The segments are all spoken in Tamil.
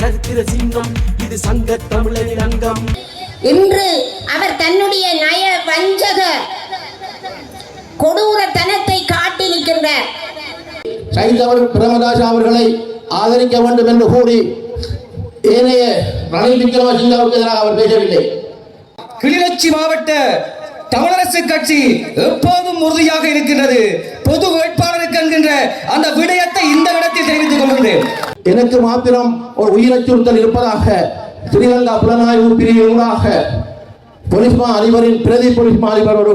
சரித்திர சின்னம் இது சங்க தமிழரின் அங்கம். இன்று அவர் தன்னுடைய நய வஞ்சக கொடூரத்தனத்தை காட்டி நிற்கின்றார். சைந்தவர் பிரமதாஸ் அவர்களை ஆதரிக்க வேண்டும் என்று கூறி ஏனைய ரணில் விக்ரமசிங்கவுக்கு எதிராக அவர் பேசவில்லை. கிளிநொச்சி மாவட்ட தமிழரசு கட்சி எப்போதும் உறுதியாக இருக்கின்றது. பொது வேட்பாளருக்கு என்கின்ற அந்த விடயத்தை இந்த இடத்தில் தெரிவித்துக் கொள்கின்றேன் எனக்கு மாத்திரம் ஒரு உயிரச்சுறுத்தல் இருப்பதாக ஸ்ரீலங்கா புலனாய்வு பிரிவுகளாக பொலிஸ்மா அதிபரின் பிரதி பொலிஸ்மா அதிபர் ஒரு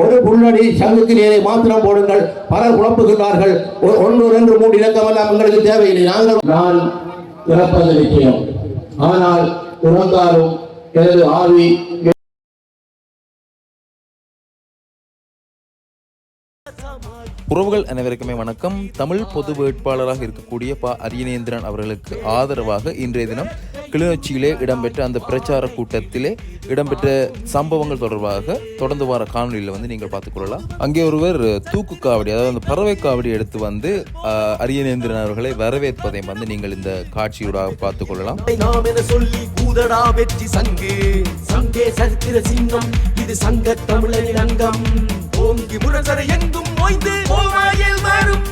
ஒரு புள்ளடி சங்குக்கு நீரை மாத்திரம் போடுங்கள். பலர் குழப்புகின்றார்கள். ஒரு ஒன்று ரெண்டு மூன்று இலக்கமெல்லாம் எங்களுக்கு தேவையில்லை. நாங்கள் நான் இறப்பது நிச்சயம் ஆனால் இறந்தாலும் எனது ஆவி உறவுகள் அனைவருக்குமே வணக்கம். தமிழ் பொது வேட்பாளராக இருக்கக்கூடிய ப. அரியநேந்திரன் அவர்களுக்கு ஆதரவாக இன்றைய தினம் கிளிநொச்சியிலே இடம்பெற்ற அந்த பிரச்சார கூட்டத்திலே இடம்பெற்ற சம்பவங்கள் தொடர்பாக தொடர்ந்து வர காணொலியில் வந்து நீங்கள் பார்த்துக்கொள்ளலாம் அங்கே ஒருவர் தூக்கு காவடி அதாவது அந்த பறவை காவடி எடுத்து வந்து அரியணேந்திரன் அரியநேந்திரன் அவர்களை வரவேற்பதை வந்து நீங்கள் இந்த காட்சியூடாக பார்த்துக்கொள்ளலாம் வெற்றி சங்கே. சரித்திர சிங்கம் இது சங்க தமிழரின் அங்கம். ஓங்கி முரசரை எங்கும் ஓய்ந்து ஓவாயில் வரும்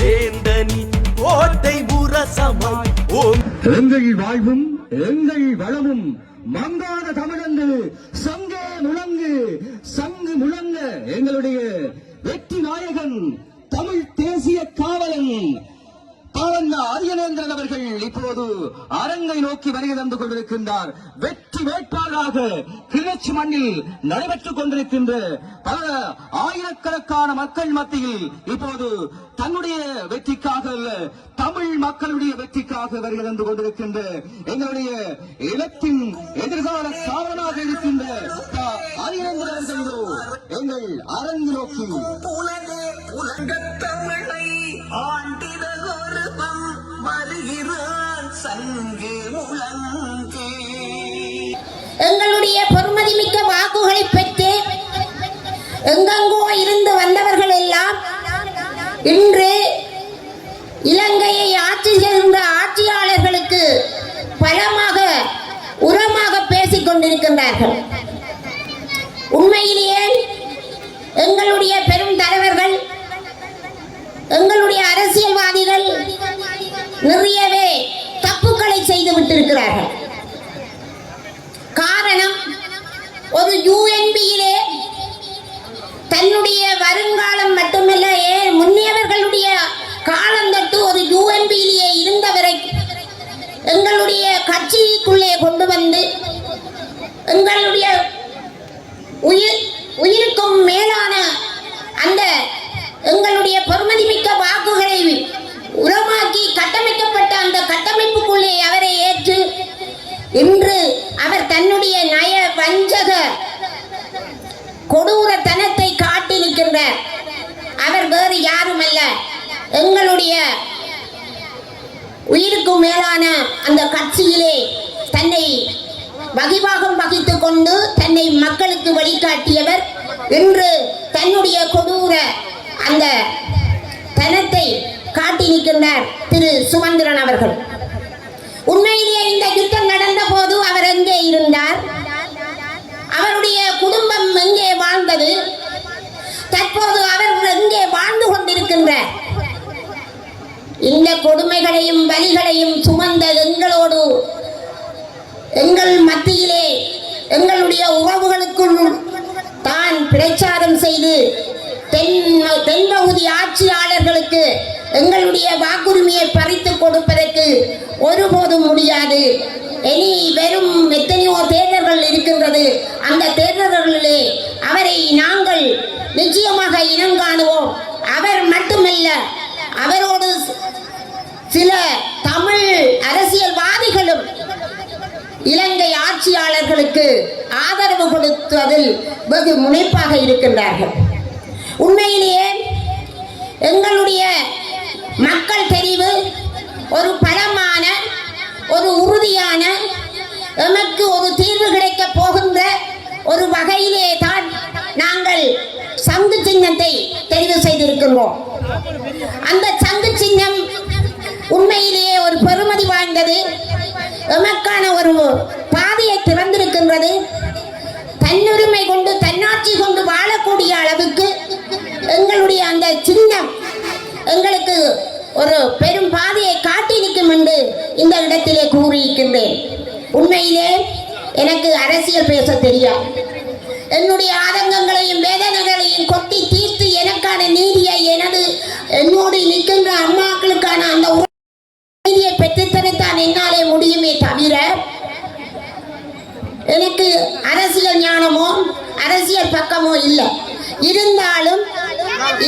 வேந்தனின் கோட்டை முரசமாய் ஓம் எங்கள் வாழ்வும் எங்கள் வளமும் மங்காத தமிழந்து சங்கே முழங்கு சங்கு முழங்க எங்களுடைய வெற்றி நாயகன் பாவண்ணா ஆரியநேந்திரன் அவர்கள் இப்போது அரங்கை நோக்கி வருகை தந்து கொண்டிருக்கின்றார். வெற்றி வேட்பாளராக கிளர்ச்சி மண்ணில் நடைபெற்றுக் கொண்டிருக்கின்ற பல ஆயிரக்கணக்கான மக்கள் மத்தியில் இப்போது தன்னுடைய வெற்றிக்காக அல்ல தமிழ் மக்களுடைய வெற்றிக்காக வருகை தந்து கொண்டிருக்கின்ற எங்களுடைய இனத்தின் எதிர்கால சாதனாக இருக்கின்ற எங்கள் அரங்கு நோக்கி. உலகே உலகத்தமிழை ஆண்டிடகொருவம் வருகிறான் சங்கு முழங்கே எங்களுடைய பொறுமதிமிக்க வாக்குகளை பெற்று எங்கெங்கோ இருந்து வந்தவர்கள் எல்லாம் இன்று இலங்கையை ஆட்சி செய்கின்ற ஆட்சியாளர்களுக்கு பலமாக உரமாக பேசிக் கொண்டிருக்கின்றார்கள். உண்மையிலேயே எங்களுடைய பெரும் தலைவர்கள் எங்களுடைய அரசியல்வாதிகள் நிறையவே தப்புக்களை செய்து விட்டிருக்கிறார்கள். காரணம் ஒரு யூஎன்பியிலே தன்னுடைய வருங்காலம் மட்டுமல்ல ஏன் முன்னியவர்களுடைய காலம் தொட்டு ஒரு யூஎன்பியிலேயே இருந்தவரை எங்களுடைய கட்சிக்குள்ளே கொண்டு வந்து எங்கள் உயிர் உயிருக்கும் மேலான அந்த எங்களுடைய பெருமதிமிக்க வாக்குகளை உரமாக்கி கட்டமைக்கப்பட்ட அந்த கட்டமைப்புக்குள்ளே அவரை ஏற்று இன்று அவர் தன்னுடைய நய வஞ்சக கொடூரத்தனத்தை காட்டி நிற்கின்றார் அவர் வேறு யாரும் அல்ல உங்களுடைய உயிருக்கு மேலான அந்த கட்சியிலே தன்னை வகிவாகம் வகித்து கொண்டு தன்னை மக்களுக்கு வழிகாட்டியவர் இன்று தன்னுடைய கொடூர அந்த தனத்தை காட்டி நிற்கின்றார் திரு சுமந்திரன் அவர்கள். உண்மையிலேயே இந்த யுத்தம் நடந்த போது அவர் எங்கே இருந்தார்? அவருடைய குடும்பம் எங்கே வாழ்ந்தது? தற்போது அவர் எங்கே வாழ்ந்து கொண்டிருக்கின்றார்? இந்த கொடுமைகளையும் வலிகளையும் சுமந்த எங்களோடு எங்கள் மத்தியிலே எங்களுடைய உறவுகளுக்குள் தான் பிரச்சாரம் செய்து தென் தென்பகுதி ஆட்சியாளர்களுக்கு எங்களுடைய வாக்குரிமையை பறித்து கொடுப்பதற்கு ஒருபோதும் முடியாது. இனி வெறும் எத்தனையோ தேர்தல்கள் இருக்கின்றது. அந்த தேர்தல்களிலே அவரை நாங்கள் நிச்சயமாக இனங்காணுவோம் அவர் மட்டுமல்ல அவரோடு சில தமிழ் அரசியல்வாதிகளும் இலங்கை ஆட்சியாளர்களுக்கு ஆதரவு கொடுத்ததில் வெகு முனைப்பாக இருக்கின்றார்கள். உண்மையிலேயே எங்களுடைய மக்கள் தெரிவு ஒரு பலமான ஒரு உறுதியான எமக்கு ஒரு தீர்வு கிடைக்க போகின்ற ஒரு வகையிலே தான் நாங்கள் சங்கு சின்னத்தை தெரிவு செய்திருக்கின்றோம். அந்த சங்கு சின்னம் உண்மையிலேயே ஒரு பெருமதி வாய்ந்தது. எமக்கான ஒரு பாதையை திறந்திருக்கின்றது. தன்னுரிமை கொண்டு தன்னாட்சி கொண்டு வாழக்கூடிய அளவுக்கு எங்களுடைய அந்த சின்னம் எங்களுக்கு ஒரு பெரும் பாதையை காட்டி நிற்கும் என்று இந்த இடத்திலே கூறியிருக்கின்றேன். உண்மையிலே எனக்கு அரசியல் பேச தெரியாது. என்னுடைய ஆதங்கங்களையும் வேதனைகளையும் கொட்டி தீர்த்து எனக்கான நீதியை எனது என்னோடு நிற்கின்ற அம்மாக்களுக்கான அந்த நீதியை பெற்றுத்தரத்தான் என்னாலே முடியுமே தவிர எனக்கு அரசியல் ஞானமோ அரசியல் பக்கமோ இல்லை. இருந்தாலும்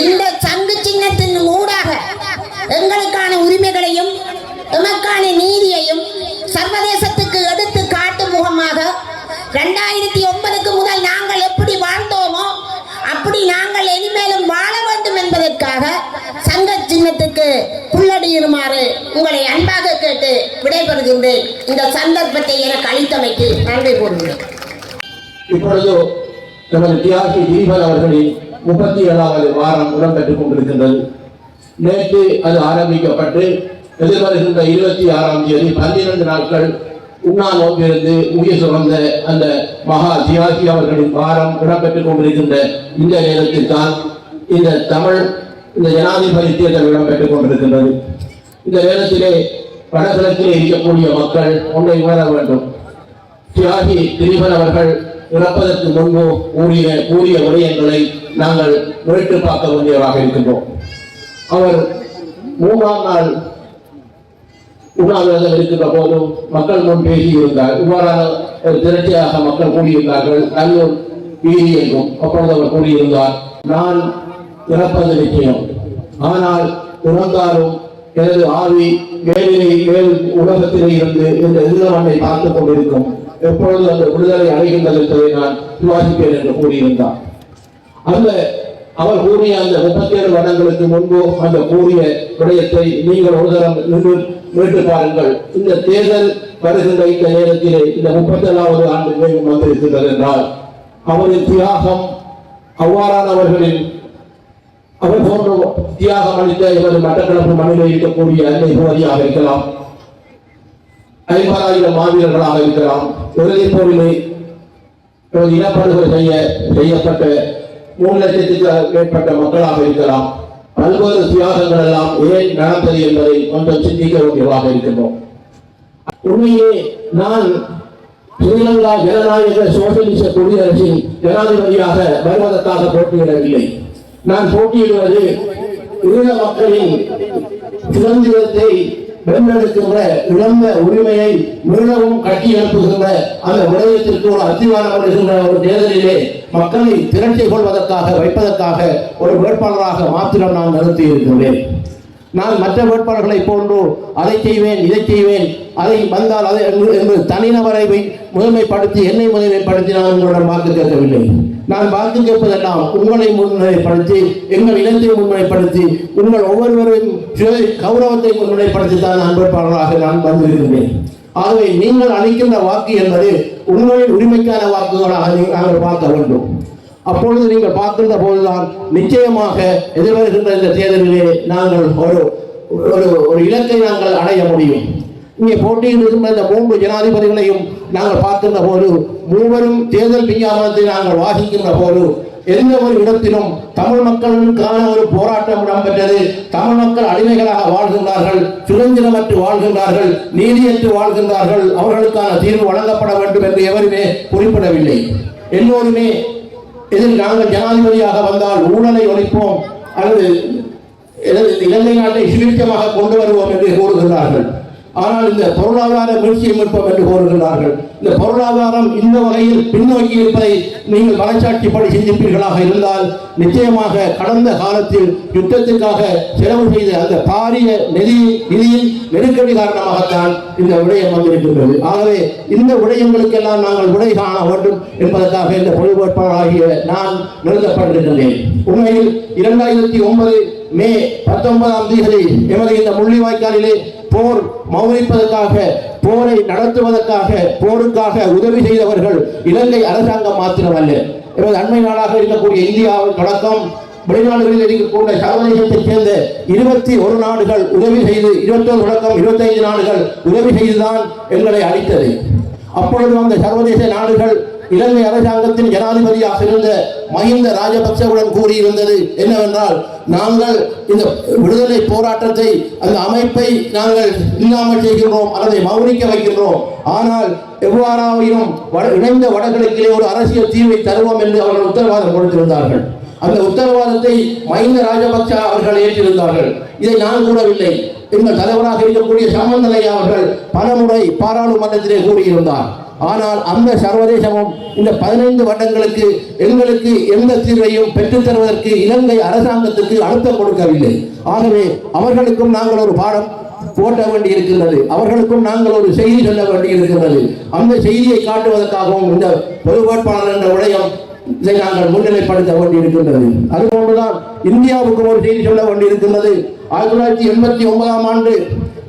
இந்த சங்கு விடைபெறுகின்றேன் இந்த சந்தர்ப்பத்தை எனக்கு அளித்தமைக்கு நன்றி கூறுகிறேன். இப்பொழுது நமது தியாகி தீபன் அவர்களின் முப்பத்தி ஏழாவது வாரம் இடம்பெற்றுக் கொண்டிருக்கின்றது. நேற்று அது ஆரம்பிக்கப்பட்டு எதிர்வருகின்ற இருபத்தி ஆறாம் தேதி பன்னிரண்டு நாட்கள் உண்ணா நோக்கிலிருந்து உயிர் சுமந்த அந்த மகா தியாகி அவர்களின் வாரம் இடம்பெற்றுக் கொண்டிருக்கின்ற இந்த நேரத்தில் தான் இந்த தமிழ் இந்த ஜனாதிபதி தேர்தல் இடம்பெற்றுக் கொண்டிருக்கின்றது. இந்த நேரத்திலே வடகிழக்கிலே இருக்கக்கூடிய மக்கள் ஒன்றை உணர வேண்டும். தியாகி திரிபன் அவர்கள் இறப்பதற்கு முன்பு கூறிய கூறிய விடயங்களை நாங்கள் முறைத்து பார்க்க வேண்டியவராக இருக்கின்றோம். அவர் மூன்றாம் நாள் உண்ணாவிரதம் இருக்கின்ற போதும் மக்கள் முன் பேசியிருந்தார். இவ்வாறான ஒரு திரட்சியாக மக்கள் கூறியிருந்தார்கள். நல்லூர் வீதி என்றும் அப்பொழுது அவர் கூறியிருந்தார். நான் இறப்பது நிச்சயம். ஆனால் இறந்தாலும் எனது ஆவி வேலினை வேல் உலகத்திலே இருந்து இந்த எதிர்மண்ணை பார்த்துக் கொண்டிருக்கும். எப்பொழுது அந்த விடுதலை அடைகின்றது என்பதை நான் விவாதிப்பேன் என்று கூறியிருந்தார். அந்த அவர் கூறிய அந்த முப்பத்தி ஏழு வருடங்களுக்கு முன்பு அந்த கூறிய விடயத்தை நீங்கள் ஒரு தரம் நின்று மீட்டு பாருங்கள். இந்த தேர்தல் வருகின்ற இந்த நேரத்திலே இந்த முப்பத்தி ஏழாவது ஆண்டு நிறைவு வந்திருக்கின்றது என்றால் அவரின் தியாகம் அவ்வாறானவர்களின் அவர் போன்ற தியாகம் அளித்த இவர் மட்டக்களப்பு மண்ணில் இருக்கக்கூடிய அன்னை புகழியாக இருக்கலாம். ஐம்பதாயிரம் மாவீரர்களாக இருக்கலாம். இறுதி போரிலே இனப்படுகொலை செய்ய செய்யப்பட்ட மூணு லட்சத்துக்கு மேற்பட்ட மக்களாக இருக்கலாம். பல்வேறு தியாகங்கள் எல்லாம் ஏன் நடந்தது என்பதை கொஞ்சம் சிந்திக்க வேண்டியதாக இருக்கின்றோம். உண்மையே நான் ஸ்ரீலங்கா ஜனநாயக சோசியலிச குடியரசின் ஜனாதிபதியாக வருவதற்காக போட்டியிடவில்லை. நான் போட்டியிடுவது ஈழ மக்களின் சுதந்திரத்தை வென்றெடுக்கின்ற இழந்த உரிமையை மீளவும் கட்டியெழுப்புகின்ற அந்த விடயத்திற்கு ஒரு அத்திவாரப்படுகின்ற ஒரு தேர்தலிலே மக்களை திரட்டிக் கொள்வதற்காக வைப்பதற்காக ஒரு வேட்பாளராக மாத்திரம் நான் நிறுத்தி இருக்கின்றேன் நான் மற்ற வேட்பாளர்களை போன்று அதை செய்வேன் இதை செய்வேன் அதை வந்தால் அதை என்று- என்று தனிநபரை முதன்மைப்படுத்தி என்னை முதன்மைப்படுத்தி நான் உங்களிடம் வாக்கு கேட்கவில்லை. நான் வாக்கு கேட்பதெல்லாம் உங்களை முன்னிலைப்படுத்தி எங்கள் இனத்தை முன்னிலைப்படுத்தி உங்கள் ஒவ்வொருவரும் கௌரவத்தை முன்னிலைப்படுத்தி தான் நான் வேட்பாளராக நான் வந்திருக்கின்றேன் ஆகவே நீங்கள் அளிக்கின்ற வாக்கு என்பது உங்களின் உரிமைக்கான வாக்குகளாக நாங்கள் பார்க்க வேண்டும். அப்பொழுது நீங்கள் பார்க்கின்ற போதுதான் நிச்சயமாக எதிர்வருகின்ற இந்த தேர்தலிலே நாங்கள் ஒரு ஒரு ஒரு இலக்கை நாங்கள் அடைய முடியும். இங்கே போட்டியில் இருக்கின்ற இந்த மூன்று ஜனாதிபதிகளையும் நாங்கள் பார்க்கின்ற போது மூவரும் தேர்தல் விஞ்ஞாபனத்தை நாங்கள் வாசிக்கின்ற போது எந்த ஒரு இடத்திலும் தமிழ் மக்களுக்கான ஒரு போராட்டம் இடம்பெற்றது. தமிழ் மக்கள் அடிமைகளாக வாழ்கின்றார்கள் சுதந்திரமற்று வாழ்கின்றார்கள் நீதியற்று வாழ்கின்றார்கள். அவர்களுக்கான தீர்வு வழங்கப்பட வேண்டும் என்று எவருமே குறிப்பிடவில்லை. எல்லோருமே இதில் நாங்கள் ஜனாதிபதியாக வந்தால் ஊழலை ஒழிப்போம் அல்லது இலங்கை நாட்டை சுவீட்சமாக கொண்டு வருவோம் என்று கூறுகிறார்கள். ஆனால் இந்த பொருளாதார வீழ்ச்சியை மீட்போம் என்று கூறுகிறார்கள் இந்த பொருளாதாரம் இந்த வகையில் பின்னோக்கி இருப்பதை நீங்கள் மனச்சாட்சிப்படி சிந்திப்பீர்களாக இருந்தால் நிச்சயமாக கடந்த காலத்தில் யுத்தத்திற்காக செலவு செய்த அந்த பாரிய நிதி நிதியின் நெருக்கடி காரணமாகத்தான் இந்த விடயம் வந்திருக்கின்றது. ஆகவே இந்த விடயங்களுக்கெல்லாம் நாங்கள் விடை காண வேண்டும் என்பதற்காக இந்த பொதுவேட்பாளராகிய நான் நிறுத்தப்பட்டிருக்கின்றேன். உண்மையில் இரண்டாயிரத்தி ஒன்பது மே பத்தொன்பதாம் தேதி எமது இந்த முள்ளிவாய்க்காலிலே போர் மௌனிப்பதற்காக போரை நடத்துவதற்காக போருக்காக உதவி செய்தவர்கள் இலங்கை அரசாங்கம் மாத்திரமல்ல. எமது அண்மை நாடாக இருக்கக்கூடிய இந்தியாவின் தொடக்கம் வெளிநாடுகளில் இருக்கக்கூடிய சர்வதேசத்தைச் சேர்ந்த இருபத்தி ஒரு நாடுகள் உதவி செய்து இருபத்தொரு தொடக்கம் இருபத்தைந்து நாடுகள் உதவி செய்துதான் எங்களை அளித்தது. அப்பொழுது அந்த சர்வதேச நாடுகள் இலங்கை அரசாங்கத்தின் ஜனாதிபதியாக இருந்த மஹிந்த ராஜபக்சவுடன் கூறியிருந்தது என்னவென்றால் நாங்கள் இந்த விடுதலை போராட்டத்தை அந்த அமைப்பை நாங்கள் இல்லாமல் செய்கின்றோம் அல்லது மௌனிக்க வைக்கின்றோம். ஆனால் எவ்வாறாயினும் வட- இணைந்த வடகிழக்கிலே ஒரு அரசியல் தீர்வை தருவோம் என்று அவர்கள் உத்தரவாதம் கொடுத்திருந்தார்கள். அந்த உத்தரவாதத்தை மஹிந்த ராஜபக்ச அவர்கள் ஏற்றிருந்தார்கள். இதை நான் கூறவில்லை. எங்கள் தலைவராக இருக்கக்கூடிய சமந்தலையா அவர்கள் பலமுறை பாராளுமன்றத்திலே கூறியிருந்தார். ஆனால் அந்த சர்வதேசமும் இந்த பதினைந்து வருடங்களுக்கு எங்களுக்கு எந்த தீர்வையும் பெற்றுத்தருவதற்கு இலங்கை அரசாங்கத்துக்கு அழுத்தம் கொடுக்கவில்லை. ஆகவே அவர்களுக்கும் நாங்கள் ஒரு பாடம் போட்ட வேண்டி இருக்கின்றது. அவர்களுக்கும் நாங்கள் ஒரு செய்தி சொல்ல வேண்டி இருக்கின்றது. அந்த செய்தியை காட்டுவதற்காகவும் இந்த பொது வேட்பாளர் என்ற விடயம் இதை நாங்கள் முன்னிலைப்படுத்த வேண்டியிருக்கின்றது அதுபோன்றுதான் இந்தியாவுக்கு ஒரு செய்தி சொல்ல வேண்டியிருக்கின்றது ஆயிரத்தி தொள்ளாயிரத்தி எண்பத்தி ஒன்பதாம் ஆண்டு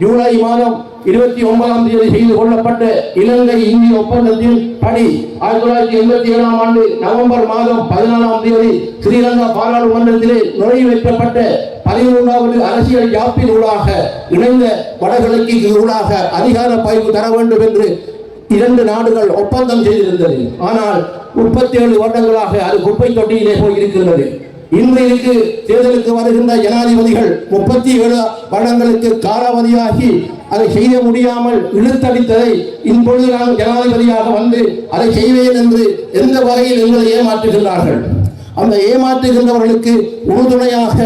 ஜூலை மாதம் இருபத்தி ஒன்பதாம் தேதி செய்து கொள்ளப்பட்ட இலங்கை இந்திய ஒப்பந்தத்தின் படி ஆயிரத்தி தொள்ளாயிரத்தி எண்பத்தி ஏழாம் ஆண்டு நவம்பர் மாதம் பதினாலாம் தேதி ஸ்ரீலங்கா பாராளுமன்றத்திலே நுழைவேற்றப்பட்ட பதிமூன்றாவது அரசியல் யாப்பின் ஊடாக இணைந்த வடகிழக்கு ஊடாக அதிகார பாய்வு தர வேண்டும் என்று இரண்டு நாடுகள் ஒப்பந்தம் செய்திருந்தது. ஆனால் முப்பத்தி ஏழு வருடங்களாக அது குப்பை தொட்டியிலே போய் இருக்கின்றது இன்றைக்கு தேர்தலுக்கு வருகின்ற ஜனாதிபதிகள் முப்பத்தி ஏழு வருடங்களுக்கு காலாவதியாகி அதை செய்ய முடியாமல் இழுத்தடித்ததை இப்பொழுது நான் ஜனாதிபதியாக வந்து அதை செய்வேன் என்று எந்த வகையில் எங்களை ஏமாற்றுகின்றார்கள்? அந்த ஏமாற்றுகின்றவர்களுக்கு உறுதுணையாக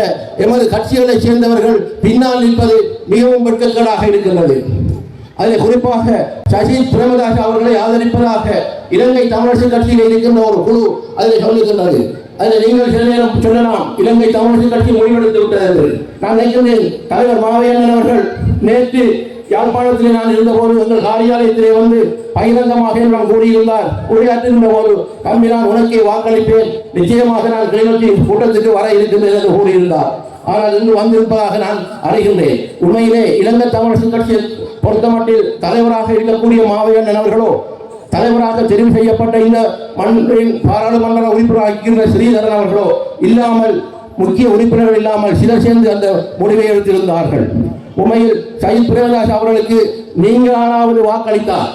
எமது கட்சிகளைச் சேர்ந்தவர்கள் பின்னால் நிற்பது மிகவும் வெட்கக்கடாக இருக்கின்றது. அதில் குறிப்பாக சசி பிரேமதாஸ் அவர்களை ஆதரிப்பதாக இலங்கை தமிழரசு கட்சியில் இருக்கின்ற ஒரு குழு அதில் சொல்லுகின்றது. அதில் நீங்கள் சில நேரம் சொல்லலாம் இலங்கை தமிழரசு கட்சி முடிவெடுத்து விட்டது என்று. நான் நினைக்கின்றேன் தலைவர் மாவையண்ணன் அவர்கள் நேற்று யாழ்ப்பாணத்திலே நான் இருந்தபோது எங்கள் காரியாலயத்திலே வந்து பகிரங்கமாக நான் கூறியிருந்தார். உரையாற்றுகின்ற போது தம்பி நான் உனக்கே வாக்களிப்பேன். நிச்சயமாக நான் கிளிநொச்சி கூட்டத்துக்கு வர இருக்கின்றேன் என்று கூறியிருந்தார். ஆனால் இன்று வந்திருப்பதாக நான் அறிகின்றேன். உண்மையிலே இலங்கை தமிழரசு கட்சியை பொறுத்தமட்டில் தலைவராக இருக்கக்கூடிய மாவையன் அவர்களோ தலைவராக தெரிவு செய்யப்பட்ட இந்த மண்ணின் பாராளுமன்ற உறுப்பினராகின்ற ஸ்ரீதரன் அவர்களோ இல்லாமல் முக்கிய உறுப்பினர்கள் இல்லாமல் சிலர் சேர்ந்து அந்த முடிவை எடுத்திருந்தார்கள். உண்மையில் சயித் பிரேமதாஸ் அவர்களுக்கு நீங்கள் ஆறாவது வாக்களித்தார்.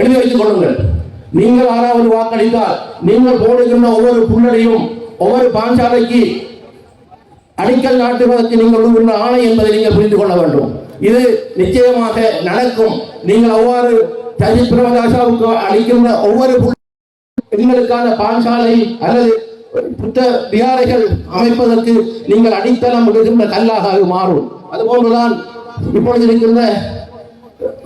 எழுதி வைத்துக் கொள்ளுங்கள். நீங்கள் ஆறாவது வாக்களித்தால் நீங்கள் போடுகின்ற ஒவ்வொரு புள்ளடையும் ஒவ்வொரு பாஞ்சாலைக்கு அடிக்கல் நாட்டுவதற்கு நீங்கள் உள்ள ஆணை என்பதை நீங்கள் புரிந்து கொள்ள வேண்டும். இது நிச்சயமாக நடக்கும். நீங்கள் அவ்வாறு சஜி பிரமதாசாவுக்கு அளிக்கின்ற ஒவ்வொரு எங்களுக்கான பாஞ்சாலை அல்லது புத்த விகாரைகள் அமைப்பதற்கு நீங்கள் அடித்தளம் விடுகின்ற கல்லாக மாறும். அதுபோன்றுதான் இப்பொழுது இருக்கின்ற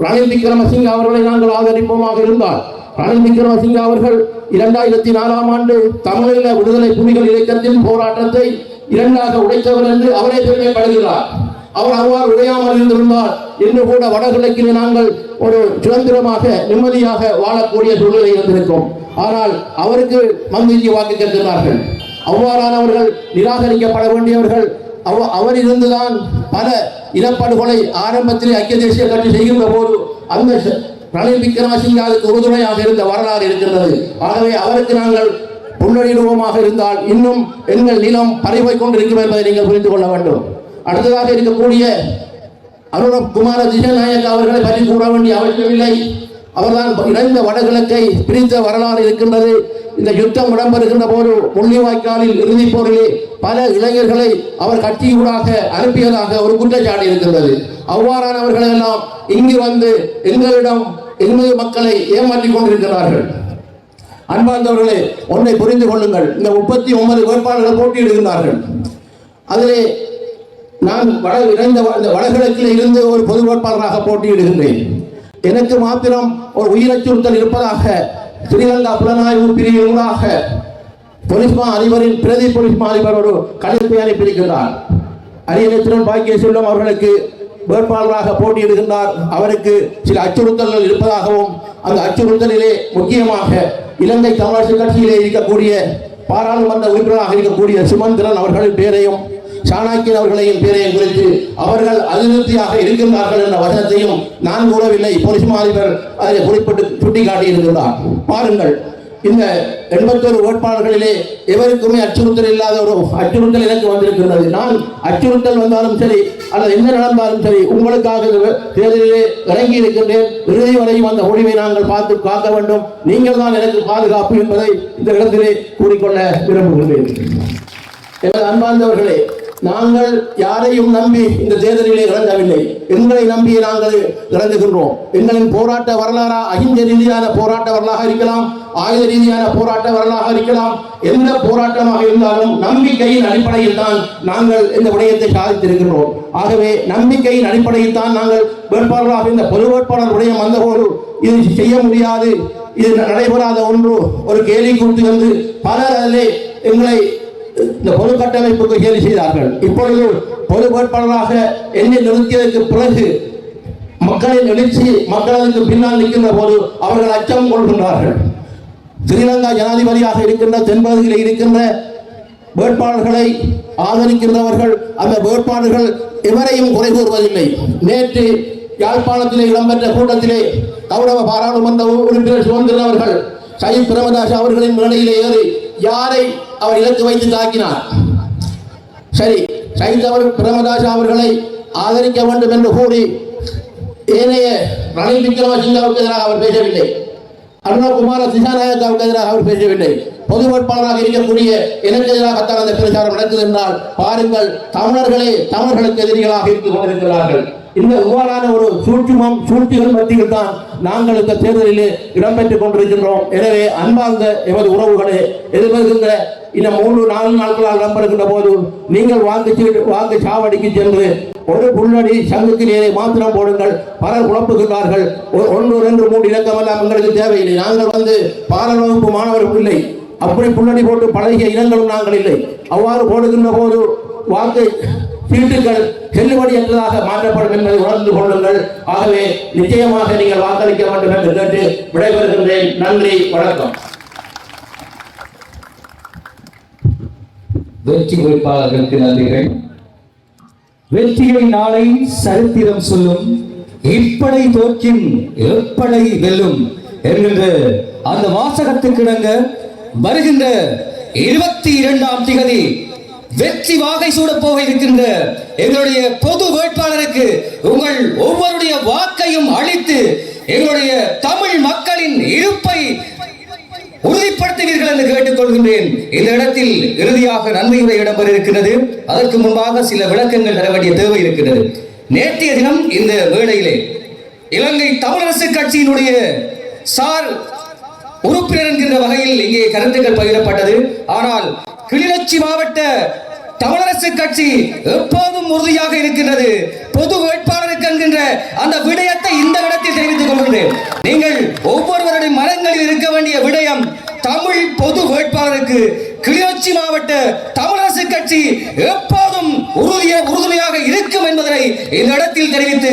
ரணில் விக்ரமசிங்க அவர்களை நாங்கள் ஆதரிப்போமாக இருந்தால் ரணில் விக்ரமசிங்க அவர்கள் இரண்டாயிரத்தி நாலாம் ஆண்டு தமிழீழ விடுதலை புலிகள் இயக்கத்தின் போராட்டத்தை இரண்டாக உடைத்தவர் என்று அவரே பெருமைப்படுகிறார். அவர் அவ்வாறு உடையாமல் இருந்திருந்தால் இன்று கூட வடகிழக்கிலே நாங்கள் ஒரு சுதந்திரமாக நிம்மதியாக வாழக்கூடிய சூழ்நிலை இருந்திருக்கும். ஆனால் அவருக்கு மந்திரிக்கு வாக்கு கேட்கிறார்கள். அவ்வாறானவர்கள் நிராகரிக்கப்பட வேண்டியவர்கள் அவர் இருந்துதான் பல இனப்படுகொலை ஆரம்பத்தில் ஐக்கிய தேசிய கட்சி செய்கின்ற போது அந்த ரணில் விக்ரமசிங்காவுக்கு உறுதுணையாக இருந்த வரலாறு இருக்கின்றது. ஆகவே அவருக்கு நாங்கள் புள்ளடிடுவோமாக இருந்தால் இன்னும் எங்கள் நிலம் பறிவைக் கொண்டிருக்கும் என்பதை நீங்கள் புரிந்து கொள்ள வேண்டும். அடுத்ததாக இருக்கக்கூடிய அருணப் குமார திசநாயக் அவர்களை பற்றி கூற வேண்டிய அவசியமில்லை. அவர்தான் இணைந்த வடகிழக்கை பிரித்த வரலாறு இருக்கின்றது. இந்த யுத்தம் இடம்பெறுகின்ற போது முள்ளிவாய்க்காலில் இறுதிப் போரிலே பல இளைஞர்களை அவர் கட்சியூடாக அனுப்பியதாக ஒரு குற்றச்சாட்டு இருக்கின்றது. அவ்வாறானவர்கள் எல்லாம் இங்கு வந்து எங்களிடம் எங்கள் மக்களை ஏமாற்றிக் கொண்டிருக்கிறார்கள். அன்பார்ந்தவர்களே ஒன்றை புரிந்து கொள்ளுங்கள். இந்த முப்பத்தி ஒன்பது வேட்பாளர்கள் போட்டியிடுகிறார்கள் அதிலே நான் வட இணைந்த வ- இந்த வடகிழக்கில் இருந்து ஒரு பொது வேட்பாளராக போட்டியிடுகின்றேன். எனக்கு மாத்திரம் ஒரு உயிர் அச்சுறுத்தல் இருப்பதாக ஸ்ரீலங்கா புலனாய்வு பிரிவினூடாக பொலிஸ்மா அதிபரின் பிரதி பொலிஸ்மா அதிபர் ஒரு கடிதத்தை அனுப்பியிருக்கிறார் அரியநேத்திரன் பாக்கிய செல்வம் அவர்களுக்கு வேட்பாளராக போட்டியிடுகின்றார். அவருக்கு சில அச்சுறுத்தல்கள் இருப்பதாகவும் அந்த அச்சுறுத்தலிலே முக்கியமாக இலங்கை தமிழரசு கட்சியிலே இருக்கக்கூடிய பாராளுமன்ற உறுப்பினராக இருக்கக்கூடிய சுமந்திரன் அவர்களின் பேரையும் சாணக்கியன் அவர்களையும் பேரையும் குறித்து அவர்கள் அதிருப்தியாக இருக்கின்றார்கள் என்ற வசனத்தையும் நான் கூறவில்லை. போலீஸ் மா அதை குறிப்பிட்டு சுட்டிக்காட்டி பாருங்கள் இந்த எண்பத்தொரு வேட்பாளர்களிலே எவருக்குமே அச்சுறுத்தல் இல்லாத ஒரு அச்சுறுத்தல் எனக்கு வந்திருக்கிறது நான் அச்சுறுத்தல் வந்தாலும் சரி அல்லது என்ன நடந்தாலும் சரி உங்களுக்காக தேர்தலிலே இறங்கி இருக்கின்றேன். இறுதி வரையும் அந்த முடிவை நாங்கள் பார்த்து காக்க வேண்டும். நீங்கள் தான் எனக்கு பாதுகாப்பு என்பதை இந்த இடத்திலே கூறிக்கொள்ள விரும்புகின்றேன். எனது அன்பார்ந்தவர்களே நாங்கள் யாரையும் நம்பி இந்த தேர்தலிலே இறங்கவில்லை. எங்களை நம்பி நாங்கள் இறங்குகின்றோம். எங்களின் போராட்ட வரலாறா அகிந்த ரீதியான போராட்ட வரலாக இருக்கலாம் ஆயுத ரீதியான போராட்ட வரலாக இருக்கலாம் எந்த போராட்டமாக இருந்தாலும் நம்பிக்கையின் அடிப்படையில் தான் நாங்கள் இந்த விடயத்தை சாதித்திருக்கிறோம் ஆகவே நம்பிக்கையின் அடிப்படையில் தான் நாங்கள் வேட்பாளராக இந்த பொது வேட்பாளர் விடயம் வந்தபோது இது செய்ய முடியாது. இது நடைபெறாத ஒன்று. ஒரு கேலி கொடுத்து வந்து பலர் அதிலே எங்களை இந்த பொது கட்டமைப்புக்கு கேலி செய்தார்கள். இப்பொழுது பொது வேட்பாளராக என்னை நிறுத்தியதற்கு பிறகு மக்களின் எழுச்சி மக்களுக்கு பின்னால் நிற்கின்ற போது அவர்கள் அச்சம் கொள்கின்றார்கள். ஸ்ரீலங்கா ஜனாதிபதியாக இருக்கின்ற தென்பகுதியில் இருக்கின்ற வேட்பாளர்களை ஆதரிக்கின்றவர்கள் அந்த வேட்பாளர்கள் எவரையும் குறை கூறுவதில்லை. நேற்று யாழ்ப்பாணத்திலே இடம்பெற்ற கூட்டத்திலே கௌரவ பாராளுமன்ற உறுப்பினர் சுதந்திரவர்கள் சயித் பிரமதாஸ் அவர்களின் மேடையிலே ஏறி யாரை அவர் இலக்கு வைத்து தாக்கினார். சரி சயித் அவர் பிரமதாஸ் அவர்களை ஆதரிக்க வேண்டும் என்று கூறி ஏனைய ரணில் விக்ரமசிங்காவுக்கு எதிராக அவர் பேசவில்லை. அருணகுமார திசாநாயக்காவுக்கு எதிராக அவர் பேசவில்லை. பொது வேட்பாளராக இருக்கக்கூடிய எனக்கு எதிராகத்தான் அந்த பிரச்சாரம் நடக்குது என்றால் பாருங்கள் தமிழர்களே தமிழர்களுக்கு எதிரிகளாக இருந்து கொண்டிருக்கிறார்கள். இந்த இவ்வாறான ஒரு சூழ்ச்சிமம் சூழ்ச்சிகள் மத்தியில் தான் நாங்கள் இந்த தேர்தலில் இடம்பெற்றுக் கொண்டிருக்கின்றோம். எனவே அன்பார்ந்த எமது உறவுகளை எதிர்வருகின்ற இந்த மூன்று நாலு நாட்களால் இடம்பெறுகின்ற போது நீங்கள் வாக்கு வாங்கி சாவடிக்கு சென்று ஒரு புள்ளடி சங்குக்கு நீரை மாத்திரம் போடுங்கள். பலர் குழப்புகின்றார்கள். ஒரு ஒன்று ரெண்டு மூன்று இலக்கமெல்லாம் எங்களுக்கு தேவையில்லை. நாங்கள் வந்து பாரல் வகுப்பு மாணவர்கள் இல்லை. அப்படி புள்ளடி போட்டு பழகிய இனங்களும் நாங்கள் இல்லை. அவ்வாறு போடுகின்ற போது வாக்கு சீட்டுகள் செல்லுபடியற்றதாக மாற்றப்படும் என்பதை உணர்ந்து கொள்ளுங்கள். ஆகவே நிச்சயமாக நீங்கள் வாக்களிக்க வேண்டும் என்று கேட்டு விடைபெறுகின்றேன். நன்றி வணக்கம். வெற்றி குறிப்பாளர்களுக்கு நன்றிகள். வெற்றியை நாளை சரித்திரம் சொல்லும் இப்படை தோற்கின் எப்படை வெல்லும் என்கின்ற அந்த வாசகத்துக்கிடங்க வருகின்ற இருபத்தி இரண்டாம் திகதி வெற்றி வாகை சூடப் போக இருக்கின்ற எங்களுடைய பொது வேட்பாளருக்கு உங்கள் ஒவ்வொருடைய வாக்கையும் அளித்து எங்களுடைய தமிழ் மக்களின் இருப்பை உறுதிப்படுத்துவீர்கள் என்று கேட்டுக்கொள்கின்றேன். இந்த இடத்தில் இறுதியாக நன்மையுரை இடம்பெற இருக்கிறது அதற்கு முன்பாக சில விளக்கங்கள் தர வேண்டிய தேவை இருக்கிறது நேற்றைய தினம் இந்த வேளையிலே இலங்கை தமிழரசு கட்சியினுடைய சார் உறுப்பினர் என்கின்ற வகையில் இங்கே கருத்துக்கள் பகிரப்பட்டது. ஆனால் கிளிநொச்சி மாவட்ட தமிழரசு கட்சி எப்போதும் உறுதியாக இருக்கின்றது. பொது வேட்பாளருக்கு என்கின்ற அந்த விடயத்தை இந்த இடத்தில் தெரிவித்துக் கொள்கின்றேன் நீங்கள் ஒவ்வொருவருடைய மனங்களில் இருக்க வேண்டிய விடயம் தமிழ் பொது வேட்பாளருக்கு. கிளிநொச்சி மாவட்ட தமிழரசு கட்சி எப்போதும் உறுதிய உறுதுணையாக இருக்கும் என்பதனை இந்த இடத்தில் தெரிவித்து